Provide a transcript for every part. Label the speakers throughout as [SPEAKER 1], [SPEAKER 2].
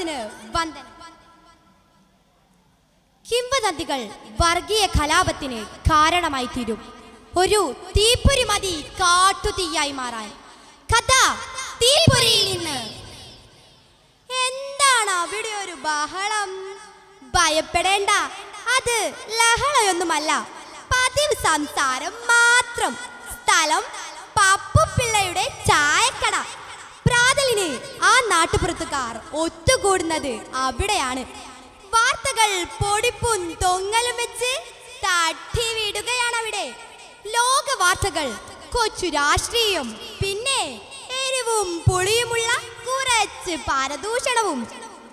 [SPEAKER 1] മനസ്സിന് വന്ദനം. കിംവദന്തികൾ വർഗീയ കലാപത്തിന് കാരണമായി തീരും. ഒരു തീപ്പൊരി മതി കാട്ടുതീയായി മാറാൻ. കഥ തീപ്പൊരിയിൽ നിന്ന്. എന്താണ് അവിടെ ഒരു ബഹളം? ഭയപ്പെടേണ്ട. അത് ലഹളയൊന്നുമല്ല. പതിവ് സംസാരം മാത്രം. സ്ഥലം പപ്പു പിള്ളയുടെ ചായക്കട. ആ നാട്ടുപുറത്തുകാർ ഒത്തുകൂടുന്നത് അവിടെയാണ്. വാർത്തകൾ പൊടിപ്പും തൊങ്ങലും വെച്ച് തട്ടി വിടുകയാണ് അവിടെ. ലോക വാർത്തകൾ കൊച്ചു രാഷ്ട്രീയം പിന്നെ എരിവും പുളിയുമുള്ള കുറച്ച് പരദൂഷണവും.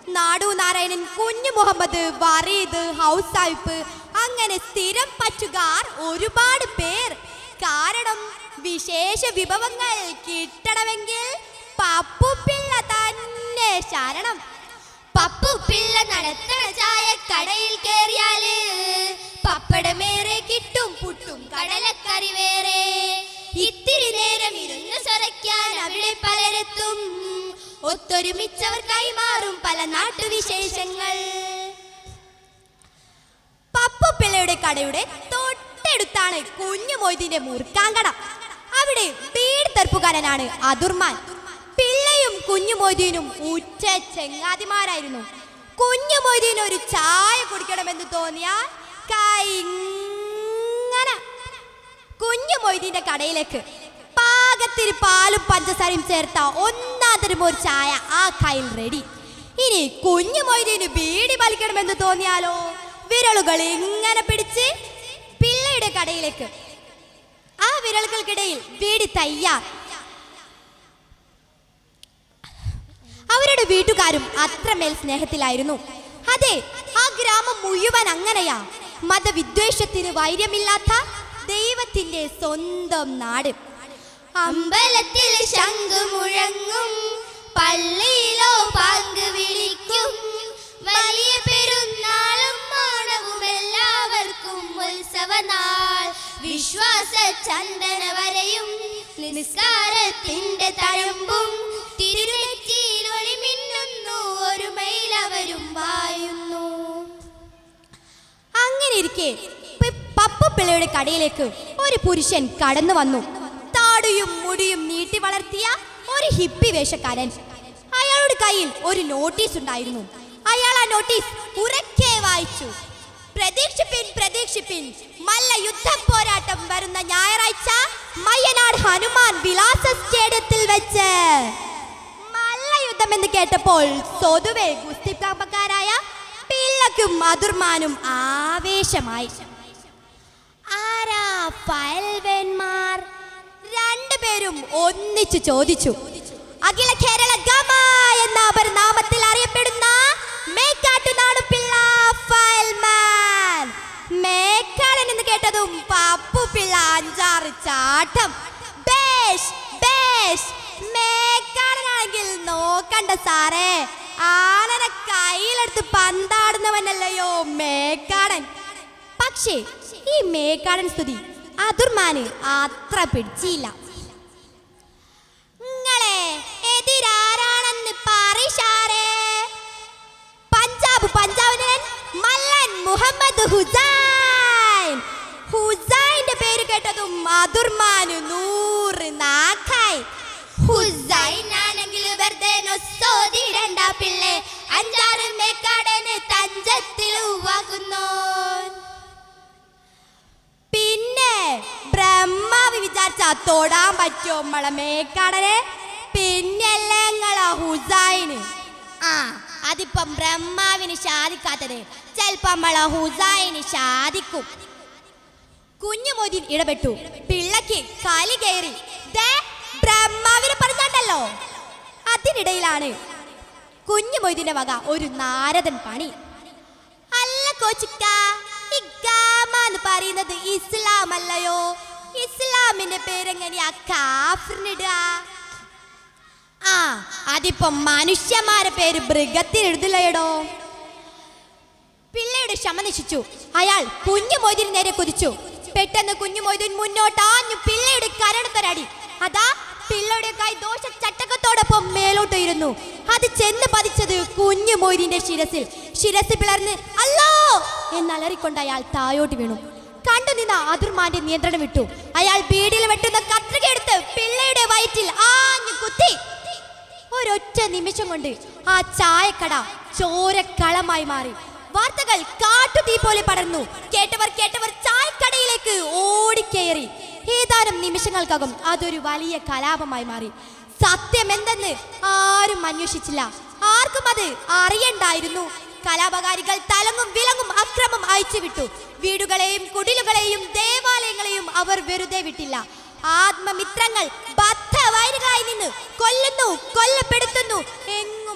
[SPEAKER 1] നാടു നാരായണൻ കുഞ്ഞു മുഹമ്മദ് വറീദ് ഹൗസ് സാഹിബ് അങ്ങനെ സ്ഥിരം പറ്റുകാർ ഒരുപാട് പേർ. കാരണം വിശേഷ വിഭവങ്ങൾ കിട്ടണമെങ്കിൽ പപ്പുപിള്ള തന്നെ ശരണം.
[SPEAKER 2] പപ്പു പിള്ള നടത്തണ കടയിൽ കേറിയാൽ പപ്പടമേറെ കിട്ടും പുട്ടും കടലക്കറി വേറെ. ഇത്തിരി നേരം ഇരുന്ന് സൊരയ്ക്കാൻ അവിടെ പലരെത്തും. ഒത്തൊരുമിച്ചവർ കൈമാറും പല നാട്ടുവിശേഷങ്ങൾ.
[SPEAKER 1] പപ്പുപിള്ളയുടെ കടയുടെ തൊട്ടടുത്താണ് കുഞ്ഞു മൊയ്തിന്റെ മുറുക്കാങ്കട. അവിടെ വീട് തെറുപ്പുകാരനാണ് അതുർമാൻ. കുഞ്ഞു മൊയ്തീനും ഉച്ച ചെങ്ങാതിമാരായിരുന്നു. കുഞ്ഞു മൊയ്തീൻ ഒരു ചായ കുടിക്കണമെന്ന് തോന്നിയാൽ കൈ ഇങ്ങനെ കുഞ്ഞു മൊയ്തീന്റെ കടയിലേക്ക് പാകത്തിന് പാലും പഞ്ചസാരയും ചേർത്ത ഒന്നാം ഒരു ചായ ആ കയ്യിൽ റെഡി ഇനി കുഞ്ഞു മൊയ്തീന് ബീഡി വലിക്കണമെന്ന് തോന്നിയാലോ? വിരളുകൾ ഇങ്ങനെ പിടിച്ച് പിള്ളയുടെ കടയിലേക്ക്. ആ വിരലുകൾക്കിടയിൽ ബീഡി തയ്യാർ. വീട്ടുകാരും അത്രമേൽ സ്നേഹത്തിലായിരുന്നു. അതെ ആ ഗ്രാമം മുഴുവൻ അങ്ങനെയാ. മതവിദ്വേഷത്തിന് വൈര്യമില്ലാത്ത ദൈവത്തിന്റെ സ്വന്തം നാട്.
[SPEAKER 2] അമ്പലത്തിൽ ശംഖ് മുഴങ്ങും പള്ളിയിലോ പങ്ക് വിളിക്കും. വലിയ പെരുന്നാളും ഓണവും എല്ലാവർക്കും ഉത്സവനാൾ. വിശ്വാസ ചന്ദന വരയും നിസ്കാരത്തിന്റെ തഴമ്പും
[SPEAKER 1] ഇരിക്കെ പപ്പ പപ്പുപിള്ളയുടെ കടയിലേക്ക് ഒരു പുരുഷൻ കടന്നു വന്നു. താടിയും മുടിയും നീട്ടി വളർത്തിയ ഒരു ഹിപ്പി വേഷക്കാരൻ. അയാളുടെ കയ്യിൽ ഒരു നോട്ടീസ് ഉണ്ടായിരുന്നു. അയാൾ ആ നോട്ടീസ് ഉറക്കെ വായിച്ചു. പ്രതീക്ഷിപ്പിൻ പ്രതീക്ഷിപ്പിൻ മല്ല യുദ്ധ പോരാട്ടം വരുന്ന ഞായറാഴ്ച മയ്യനാട് ഹനുമാൻ വിലാസ സ്റ്റേഡിയത്തിൽ വെച്ച് മല്ല യുദ്ധം എന്ന് കേട്ടപ്പോൾ സ്വതുവെ ഗുസ്തിക്കാമ്പക്കാരായ പിള്ളക്കും മധുർമാനും ആവേശമായി. ആരാ പയൽവന്മാർ രണ്ടുപേരും ഒന്നിച്ചു ചോദിച്ചു. അഖില കേരള ഗമ എന്ന അവർ നാമത്തിൽ അറിയപ്പെടുന്ന മേക്കാട്ടുനാട് പിള്ള ഫയൽമാൻ. മേക്കാടൻ എന്ന് കേട്ടതും പപ്പു പിള്ള അഞ്ചാറ് ചാട്ടം. ബേഷ് ബേഷ്. മേക്കാടനാണെങ്കിൽ നോക്കണ്ട സാറേ. ആനനെ കയ്യിലെടുത്ത് പന്താടുന്നവനല്ലയോ മേക്കാടൻ പക്ഷേ ഈ മേക്കാടൻ സ്തുതി അതുർമാന് അത്ര പിടിച്ചില്ല. പഞ്ചാബ് മല്ലൻ മുഹമ്മദ് ഹുസൈൻ. നാക്കായി.
[SPEAKER 2] ഹുസൈനാണെങ്കിൽ വെറുതെ പിള്ളെ. അഞ്ചാറ് മേക്കാടന് തഞ്ചത്തിൽ ഉവാകുന്നു
[SPEAKER 1] പിന്നെ ബ്രഹ്മാവ് വിചാരിച്ച തൊടാൻ പറ്റുമോ നമ്മളെ മേക്കാടനെ? പിന്നല്ലേ നിങ്ങളാ ഹുസൈന് ആ അതിപ്പം ബ്രഹ്മാവിന് സാധിക്കാത്തത് ചിലപ്പോ നമ്മളെ ഹുസൈന് സാധിക്കും കുഞ്ഞുമോദിൻ ഇടപെട്ടു. പിള്ളക്ക് കാലി കയറി ബ്രഹ്മാവിനെ പറഞ്ഞാണ്ടല്ലോ. അതിനിടയിലാണ് കുഞ്ഞുമൊയ്തിന്റെ വക ഒരു നാരദൻ പണി. അല്ല കോച്ചിക്ക ഈ ഗാമ എന്ന് പറയുന്നത് ഇസ്ലാം അല്ലയോ ഇസ്ലാമിന്റെ പേരെങ്ങനെയാ? കാഫിറിനിടുക. ആ അതിപ്പോ മനുഷ്യന്മാരെ പേര് മൃഗത്തിന് എഴുതില്ലയടോ. പിള്ളയുടെ ക്ഷമ നശിച്ചു അയാൾ കുഞ്ഞു മൊയ്തിന് നേരെ കുതിച്ചു. പെട്ടെന്ന് കുഞ്ഞു മൊയ്തിൻ മുന്നോട്ടാഞ്ഞു പിള്ളയുടെ കരടുത്തൊരടി അതാ പിള്ളയുടെ കൈ ദോഷ ചട്ടക്കത്തോടൊപ്പം മേലോട്ട് മേലോട്ടുയരുന്നു അത് ചെന്ന് പതിച്ചത് കുഞ്ഞു മൊയ്തീന്റെ ശിരസിൽ. ശിരസ് പിളർന്ന് അല്ലോ! എന്നലറിക്കൊണ്ട് അയാൾ തായോട്ട് വീണു. കണ്ടു നിന്ന അതുർമാന്റെ നിയന്ത്രണം വിട്ടു. അയാൾ ബീഡിൽ വെട്ടുന്ന കത്രിക എടുത്ത് പിള്ളയുടെ വയറ്റിൽ ആഞ്ഞു കുത്തി. ഒരൊറ്റ നിമിഷം കൊണ്ട് ആ ചായക്കട ചോരക്കളമായി മാറി. വാർത്തകൾ കാട്ടുതീ പോലെ പടർന്നു. കേട്ടവർ കേട്ടവർ ചായക്കടയിലേക്ക് ഓടിക്കയറി ഏതാനും നിമിഷങ്ങൾക്കകം അതൊരു വലിയ കലാപമായി മാറി. സത്യം എന്തെന്ന് ആരും അന്വേഷിച്ചില്ല. ആർക്കും അത് അറിയണ്ടായിരുന്നു. കലാപകാരികൾ തലങ്ങും വിലങ്ങും അക്രമം അയച്ചുവിട്ടു. വീടുകളെയും കുടിലുകളെയും ദേവാലയങ്ങളെയും അവർ വെറുതെ വിട്ടില്ല. ആത്മമിത്രങ്ങൾ ബദ്ധവൈരികളായി നിന്ന് കൊല്ലുന്നു കൊല്ലപ്പെടുത്തുന്നു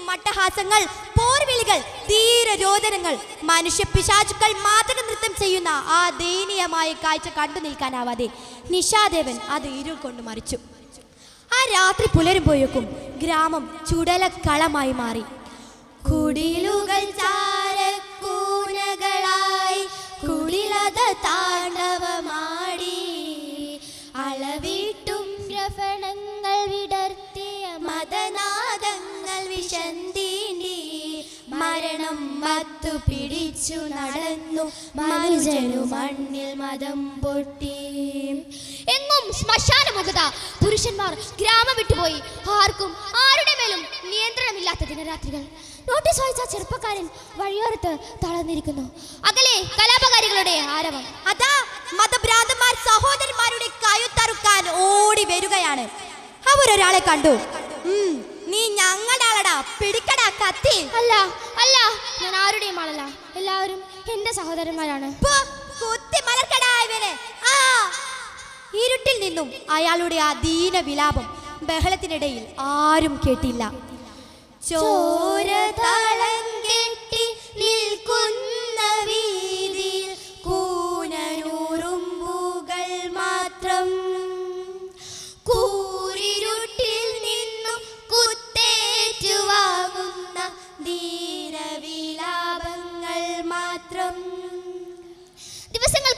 [SPEAKER 1] മട്ടഹാസങ്ങൾ പോർവിളികൾ ധീരരോദനങ്ങൾ. മനുഷ്യ പിശാചുക്കൾ മാത്രം നൃത്തം ചെയ്യുന്ന ആ ദയനീയമായ കാഴ്ച കണ്ടു നിൽക്കാനാവാതെ നിഷാദേവൻ അത് ഇരുൾ കൊണ്ട് മറിച്ചു. ആ രാത്രി പുലരുമ്പോഴേക്കും ഗ്രാമം ചുടലക്കളമായി മാറി.
[SPEAKER 3] കുടിലുകൾ താണ്ഡവമാടി. അളവിട്ടും രഫണങ്ങൾ മരണം മത്തു പിടിച്ചു നടന്നു. മനുജനു മണ്ണിൽ മതം പൊട്ടി.
[SPEAKER 2] എങ്ങും ശ്മശാന മുഖത പുരുഷന്മാർ ഗ്രാമം വിട്ടുപോയി ആർക്കും ആരുടെ മേലും നിയന്ത്രണമില്ലാത്ത ദിനരാത്രികൾ നോട്ടീസ് വായിച്ച ചെറുപ്പക്കാരൻ വഴിയോരത്ത് തളർന്നിരിക്കുന്നു. അകലെ കലാപകാരികളുടെ ആരവം.
[SPEAKER 1] അതാ മതഭ്രാന്തന്മാർ സഹോദരന്മാരുടെ കയ്യുത്തറുക്കാൻ ഓടി വരികയാണ്. അവരൊരാളെ കണ്ടു. നീ ഞങ്ങളുടെ ആളടാ
[SPEAKER 2] അല്ല അല്ല. ഞാൻ ആരുടെയും ആളല്ല. എല്ലാവരും എന്റെ സഹോദരന്മാരാണ്.
[SPEAKER 1] കുത്തി മലർക്കടാ ഇവനെ. ആ. ഇരുട്ടിൽ നിന്നും അയാളുടെ ആ ദീന വിലാപം ബഹളത്തിനിടയിൽ ആരും കേട്ടില്ല. ചോര
[SPEAKER 3] ചോരതളം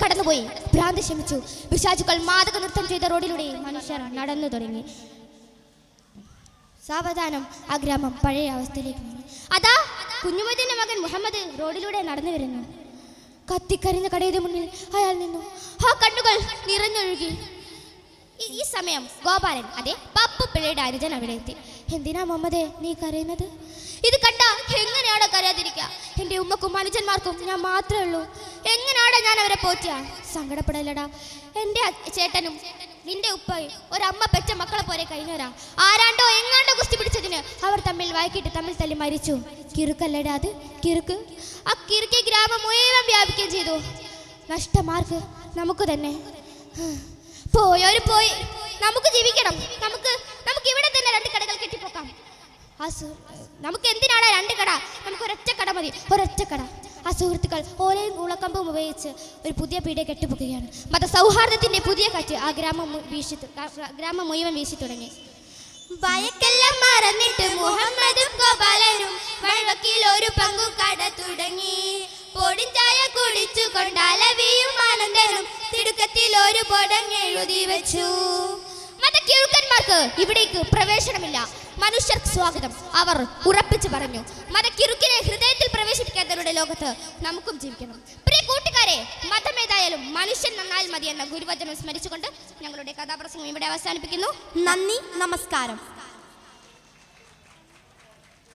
[SPEAKER 2] കടന്നുപോയി. ഭ്രാന്ത് ശമിച്ചു. പിശാചുക്കൾ മാതക നൃത്തം ചെയ്ത റോഡിലൂടെ മനുഷ്യർ നടന്നു തുടങ്ങി. സാവധാനം ആ ഗ്രാമം പഴയ അവസ്ഥയിലേക്ക് അതാ കുഞ്ഞുമതിന്റെ മകൻ മുഹമ്മദ് റോഡിലൂടെ നടന്നു വരുന്നു. കത്തിക്കരിഞ്ഞ കടയുടെ മുന്നിൽ അയാൾ നിന്നു. ആ കണ്ണുകൾ നിറഞ്ഞൊഴുകി. ഈ- സമയം ഗോപാലൻ അതെ പപ്പു പിള്ളയുടെ അനുജൻ അവിടെ എത്തി. എന്തിനാ മുഹമ്മദേ നീ കരയുന്നത്? ഇത് കണ്ട എങ്ങനെയാണോ കരയാതിരിക്കുക? എന്റെ ഉമ്മക്കും അനുജന്മാർക്കും ഞാൻ മാത്രമേ ഉള്ളൂ. ഞാൻ അവരെ പോറ്റിയാ സങ്കടപ്പെടലടാ എന്റെ ചേട്ടനും നിന്റെ ഉപ്പയും ഒരമ്മ പെറ്റ മക്കളെ പോലെ കഴിഞ്ഞവരാ. ആരാണ്ടോ എങ്ങാണ്ടോ കുസ്തി പിടിച്ചതിന് അവർ തമ്മിൽ വഴക്കിട്ട് തമ്മിൽ തല്ലി മരിച്ചു. കിറുക്കല്ലടാ അത്. കിറുക്ക്. ആ കിറുക്കി ഗ്രാമം മുഴുവൻ വ്യാപിക്കുകയും ചെയ്തു. നഷ്ടമാർക്ക്? നമുക്ക് തന്നെ. പോയോര് പോയി. നമുക്ക് ജീവിക്കണം. നമുക്ക് നമുക്ക് ഇവിടെ തന്നെ രണ്ട് കടകൾ കെട്ടിപ്പോക്കാം. നമുക്ക് എന്തിനാണ് രണ്ട് കട? നമുക്ക് ഒരൊറ്റ കട മതി. ഒരൊറ്റ കട. ആ സുഹൃത്തുക്കൾ ഓലയും കൂളക്കമ്പും ഉപയോഗിച്ച് ഒരു പുതിയ കെട്ടിപ്പൊക്കുകയാണ്. മത സൗഹാർദ്ദത്തിന്റെ പുതിയ കാറ്റ് ആ ഗ്രാമം വീശി ഗ്രാമം മുഴുവൻ വീശി തുടങ്ങി.
[SPEAKER 3] ഭയക്കെല്ലാം മറന്നിട്ട് മുഹമ്മദും ഗോപാലനും വഴിവക്കിൽ ഒരു പങ്കു കട തുടങ്ങി പൊടിഞ്ചായ കുടിച്ചു കൊണ്ടാലവിയും ആനന്ദനും തിടുക്കത്തിൽ ഒരു പൊടങ്ങെഴുതി വെച്ചു.
[SPEAKER 2] മതക്കിഴുക്കന്മാർക്ക് ഇവിടേക്ക് പ്രവേശനമില്ല. മനുഷ്യർക്ക് സ്വാഗതം. അവർ ഉറപ്പിച്ചു പറഞ്ഞു മതക്കിറുക്കിനെ ഹൃദയത്തിൽ പ്രവേശിപ്പിക്കാത്തവരുടെ ലോകത്ത് നമുക്കും ജീവിക്കണം. പ്രിയ കൂട്ടുകാരെ മതമേതായാലും മനുഷ്യൻ നന്നാൽ മതി എന്ന ഗുരുവചനം സ്മരിച്ചുകൊണ്ട് ഞങ്ങളുടെ കഥാപ്രസംഗം ഇവിടെ അവസാനിപ്പിക്കുന്നു.
[SPEAKER 1] നന്ദി നമസ്കാരം.